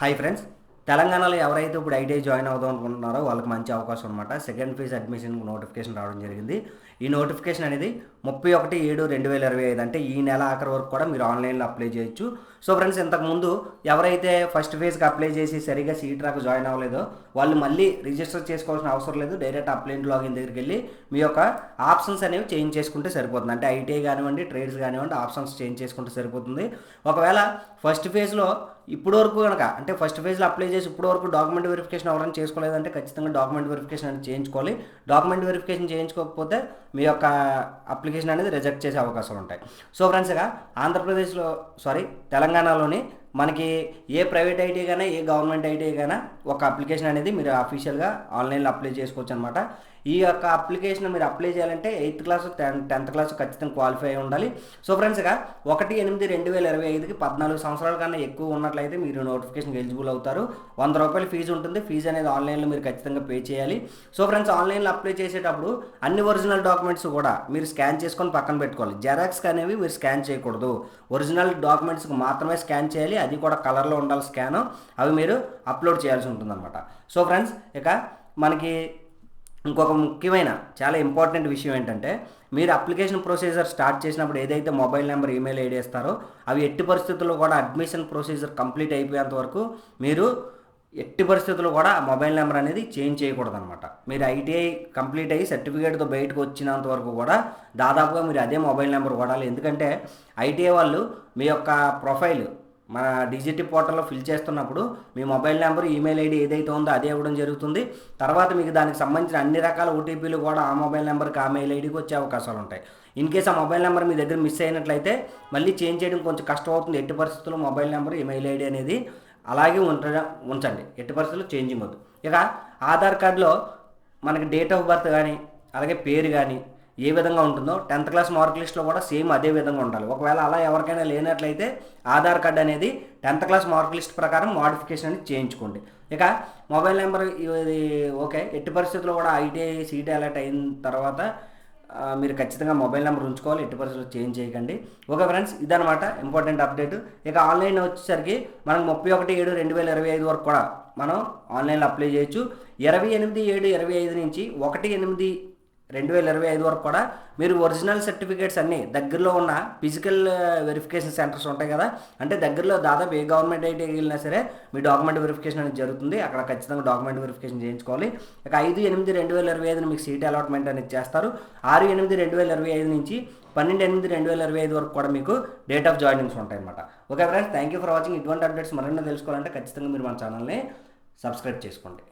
Hi friends. తెలంగాణలో ఎవరైతే ఇప్పుడు ఐటీఐ జాయిన్ అవుదాం అనుకుంటున్నారో వాళ్ళకి మంచి అవకాశం అనమాట సెకండ్ ఫేజ్ అడ్మిషన్ నోటిఫికేషన్ రావడం జరిగింది. ఈ నోటిఫికేషన్ అనేది ముప్పై ఒకటి ఏడు రెండు వేల ఇరవై ఐదు అంటే ఈ నెల ఆఖరి వరకు కూడా మీరు ఆన్లైన్లో అప్లై చేయొచ్చు. సో ఫ్రెండ్స్ ఇంతకుముందు ఎవరైతే ఫస్ట్ ఫేజ్కి అప్లై చేసి సరిగా సీట్ రాక జాయిన్ అవ్వలేదో వాళ్ళు మళ్ళీ రిజిస్టర్ చేసుకోవాల్సిన అవసరం లేదు. డైరెక్ట్ అప్లైంట్ లాగిన్ దగ్గరికి వెళ్ళి మీ యొక్క ఆప్షన్స్ అనేవి చేంజ్ చేసుకుంటే సరిపోతుంది. అంటే ఐటీఐ కానివ్వండి ట్రేడ్స్ కానివ్వండి ఆప్షన్స్ చేంజ్ చేసుకుంటే సరిపోతుంది. ఒకవేళ ఫస్ట్ ఫేజ్లో ఇప్పుడు వరకు కనుక అంటే ఫస్ట్ ఫేజ్లో అప్లై చేసి ఇప్పుడు వరకు డాక్యుమెంట్ వెరిఫికేషన్ ఎవరైనా చేసుకోలేదంటే ఖచ్చితంగా డాక్యుమెంట్ వెరిఫికేషన్ అనేది చేయించుకోవాలి. డాక్యుమెంట్ వెరిఫికేషన్ చేయించుకోకపోతే మీ యొక్క అప్లికేషన్ అనేది రిజెక్ట్ చేసే అవకాశాలు ఉంటాయి. సో ఫ్రెండ్స్గా ఆంధ్రప్రదేశ్లో సారీ తెలంగాణలోని మనకి ఏ ప్రైవేట్ ఐటీ కానీ ఏ గవర్నమెంట్ ఐటీ కానీ ఒక అప్లికేషన్ అనేది మీరు అఫీషియల్గా ఆన్లైన్లో అప్లై చేసుకోవచ్చు అనమాట ఈ యొక్క అప్లికేషన్ మీరు అప్లై చేయాలంటే eighth class tenth tenth class ఖచ్చితంగా క్వాలిఫై అయి ఉండాలి. సో ఫ్రెండ్స్గా ఒకటి ఎనిమిది రెండు వేల ఇరవై ఐదుకి పద్నాలుగు సంవత్సరాల కన్నా ఎక్కువ ఉన్నట్లయితే మీరు నోటిఫికేషన్ ఎలిజిబుల్ అవుతారు. వంద రూపాయలు ఫీజు ఉంటుంది. ఫీజు అనేది ఆన్లైన్లో మీరు ఖచ్చితంగా పే చేయాలి. సో ఫ్రెండ్స్ ఆన్లైన్లో అప్లై చేసేటప్పుడు అన్ని ఒరిజినల్ డాక్యుమెంట్స్ కూడా మీరు స్కాన్ చేసుకొని పక్కన పెట్టుకోవాలి. జెరాక్స్ అనేవి మీరు స్కాన్ చేయకూడదు. ఒరిజినల్ డాక్యుమెంట్స్కి మాత్రమే స్కాన్ చేయాలి. అది కూడా కలర్లో ఉండాలి స్కాన్. అవి మీరు అప్లోడ్ చేయాల్సి ఉంటుందన్నమాట. సో ఫ్రెండ్స్ ఇక మనకి ఇంకొక ముఖ్యమైన చాలా ఇంపార్టెంట్ విషయం ఏంటంటే మీరు అప్లికేషన్ ప్రొసీజర్ స్టార్ట్ చేసినప్పుడు ఏదైతే మొబైల్ నెంబర్ ఈమెయిల్ ఐడి ఇస్తారో అవి ఎట్టి పరిస్థితుల్లో కూడా అడ్మిషన్ ప్రొసీజర్ కంప్లీట్ అయిపోయేంత వరకు మీరు ఎట్టి పరిస్థితుల్లో కూడా ఆ మొబైల్ నెంబర్ అనేది చేంజ్ చేయకూడదు అనమాట మీరు ఐటీఐ కంప్లీట్ అయ్యి సర్టిఫికేట్తో బయటకు వచ్చినంత వరకు కూడా దాదాపుగా మీరు అదే మొబైల్ నెంబర్ కొడాలి ఎందుకంటే ఐటీఐ వాళ్ళు మీ యొక్క ప్రొఫైల్ మన డిజిటల్ పోర్టల్లో ఫిల్ చేస్తున్నప్పుడు మీ మొబైల్ నెంబర్ ఈమెయిల్ ఐడి ఏదైతే ఉందో అదే ఇవ్వడం జరుగుతుంది. తర్వాత మీకు దానికి సంబంధించిన అన్ని రకాల ఓటీపీలు కూడా ఆ మొబైల్ నెంబర్కి ఆ మెయిల్ ఐడికి వచ్చే అవకాశాలు ఉంటాయి. ఇన్ కేస్ ఆ మొబైల్ నెంబర్ మీ దగ్గర మిస్ అయినట్లయితే మళ్ళీ చేంజ్ చేయడం కొంచెం కష్టం అవుతుంది ఎట్టి పరిస్థితుల్లో మొబైల్ నెంబర్ ఈమెయిల్ ఐడి అనేది అలాగే ఉంచడం ఉంచండి. ఎట్టి పరిస్థితుల్లో చేంజింగ్ వద్దు. ఇక ఆధార్ కార్డులో మనకి డేట్ ఆఫ్ బర్త్ కానీ అలాగే పేరు కానీ ఏ విధంగా ఉంటుందో టెన్త్ క్లాస్ మార్క్ లిస్ట్లో కూడా సేమ్ అదే విధంగా ఉండాలి. ఒకవేళ అలా ఎవరికైనా లేనట్లయితే ఆధార్ కార్డ్ అనేది టెన్త్ క్లాస్ మార్క్ లిస్ట్ ప్రకారం మోడిఫికేషన్ అనేది చేయించుకోండి. ఇక మొబైల్ నెంబర్ ఇది ఓకే ఎట్టి పరిస్థితుల్లో కూడా ఐటీఐ సీటీ అలర్ట్ అయిన తర్వాత మీరు ఖచ్చితంగా మొబైల్ నెంబర్ ఉంచుకోవాలి. ఎట్టి పరిస్థితుల్లో చేంజ్ చేయకండి. ఓకే ఫ్రెండ్స్ ఇదనమాట ఇంపార్టెంట్ అప్డేట్. ఇక ఆన్లైన్ వచ్చేసరికి మనకు ముప్పై ఒకటి ఏడు రెండు వేల ఇరవై ఐదు వరకు కూడా మనం ఆన్లైన్లో అప్లై చేయొచ్చు. ఇరవై ఎనిమిది ఏడు ఇరవై ఐదు నుంచి ఒకటి ఎనిమిది రెండు వేల ఇరవై ఐదు వరకు కూడా మీరు ఒరిజినల్ సర్టిఫికేట్స్ అన్నీ దగ్గరలో ఉన్న ఫిజికల్ వెరిఫికేషన్ సెంటర్స్ ఉంటాయి కదా అంటే దగ్గరలో దాదాపు ఏ గవర్నమెంట్ అయితే వెళ్ళినా సరే మీ డాక్యుమెంట్ వెరిఫికేషన్ అనేది జరుగుతుంది. అక్కడ ఖచ్చితంగా డాక్యుమెంట్ వెరిఫికేషన్ చేయించుకోవాలి. ఇక ఐదు ఎనిమిది రెండు వేల ఇరవై ఐదు మీకు సీట్ అలాట్మెంట్ అనేది చేస్తారు. ఆరు ఎనిమిది రెండు వేల ఇరవై ఐదు నుంచి పన్నెండు ఎనిమిది రెండు వేల ఇరవై ఐదు వరకు కూడా మీకు డేట్ ఆఫ్ జాయినింగ్స్ ఉంటాయి అనమాట okay friends thank you for watching ఇటువంటి అప్డేట్స్ మరెన్నో తెలుసుకోవాలంటే ఖచ్చితంగా మీరు మన ఛానల్ని సబ్స్క్రైబ్ చేసుకోండి.